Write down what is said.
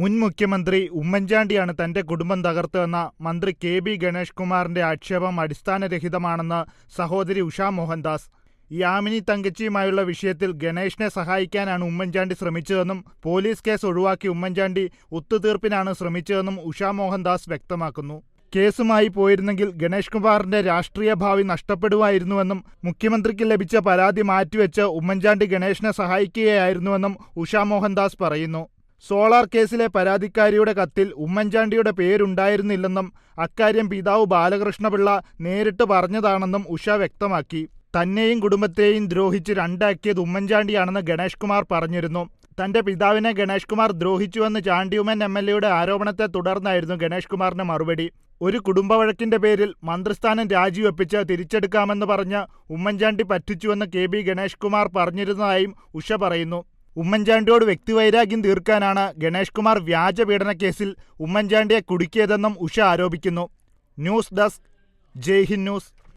മുൻ മുഖ്യമന്ത്രി ഉമ്മൻചാണ്ടിയാണ് തന്റെ കുടുംബം തകർത്തതെന്ന മന്ത്രി കെ ബി ഗണേഷ് കുമാറിന്റെ ആക്ഷേപം അടിസ്ഥാനരഹിതമാണെന്ന് സഹോദരി ഉഷാ മോഹൻദാസ്. യാമിനി തങ്കച്ചിയുമായുള്ള വിഷയത്തിൽ ഗണേഷിനെ സഹായിക്കാനാണ് ഉമ്മൻചാണ്ടി ശ്രമിച്ചതെന്നും പോലീസ് കേസ് ഒഴിവാക്കി ഉമ്മൻചാണ്ടി ഒത്തുതീർപ്പിനാണ് ശ്രമിച്ചതെന്നും ഉഷാ മോഹൻദാസ് വ്യക്തമാക്കുന്നു. കേസുമായി പോയിരുന്നെങ്കിൽ ഗണേഷ് കുമാറിന്റെ രാഷ്ട്രീയ ഭാവി നഷ്ടപ്പെടുമായിരുന്നുവെന്നും മുഖ്യമന്ത്രിക്ക് ലഭിച്ച പരാതി മാറ്റിവെച്ച് ഉമ്മൻചാണ്ടി ഗണേഷിനെ സഹായിക്കുകയായിരുന്നുവെന്നും ഉഷാ മോഹൻദാസ് പറയുന്നു. സോളാർ കേസിലെ പരാതിക്കാരിയുടെ കത്തിൽ ഉമ്മൻചാണ്ടിയുടെ പേരുണ്ടായിരുന്നില്ലെന്നും അക്കാര്യം പിതാവ് ബാലകൃഷ്ണപിള്ള നേരിട്ട് പറഞ്ഞതാണെന്നും ഉഷ വ്യക്തമാക്കി. തന്നെയും കുടുംബത്തെയും ദ്രോഹിച്ച് രണ്ടാക്കിയത് ഉമ്മൻചാണ്ടിയാണെന്ന് ഗണേഷ് കുമാർ പറഞ്ഞിരുന്നു. തന്റെ പിതാവിനെ ഗണേഷ് കുമാർ ദ്രോഹിച്ചുവെന്ന് ചാണ്ടിയുമൻ എം എൽ എയുടെ ആരോപണത്തെ തുടർന്നായിരുന്നു ഗണേഷ് കുമാറിന്റെ മറുപടി. ഒരു കുടുംബവഴക്കിന്റെ പേരിൽ മന്ത്രിസ്ഥാനം രാജിവെപ്പിച്ച് തിരിച്ചെടുക്കാമെന്ന് പറഞ്ഞ് ഉമ്മൻചാണ്ടി പറ്റിച്ചുവെന്ന് കെ ബി ഗണേഷ് കുമാർ പറഞ്ഞിരുന്നതായും ഉഷ പറയുന്നു. ഉമ്മൻചാണ്ടിയോട് വ്യക്തിവൈരാഗ്യം തീർക്കാനാണ് ഗണേഷ് കുമാർ വ്യാജ പീഡനക്കേസിൽ ഉമ്മൻചാണ്ടിയെ കുടുക്കിയതെന്നും ഉഷ ആരോപിക്കുന്നു. News desk Jaihind news.